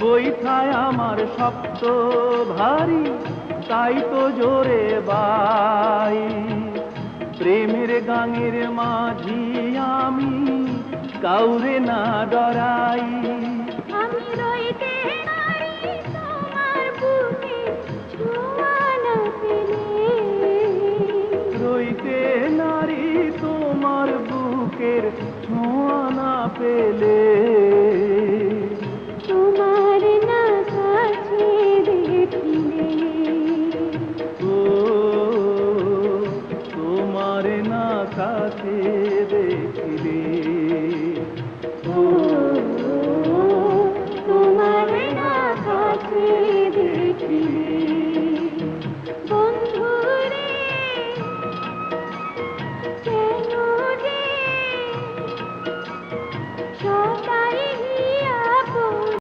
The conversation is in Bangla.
বৈঠায় আমার শব্দ ভারী তাই তো জোরে বাই। প্রেমের গাঙের মাঝি আমি কাউরে না ডরাই। আমি রইতে রইতে নারী তোমার বুকের ছোঁয়া না পেলে। আকাশে দেখিলে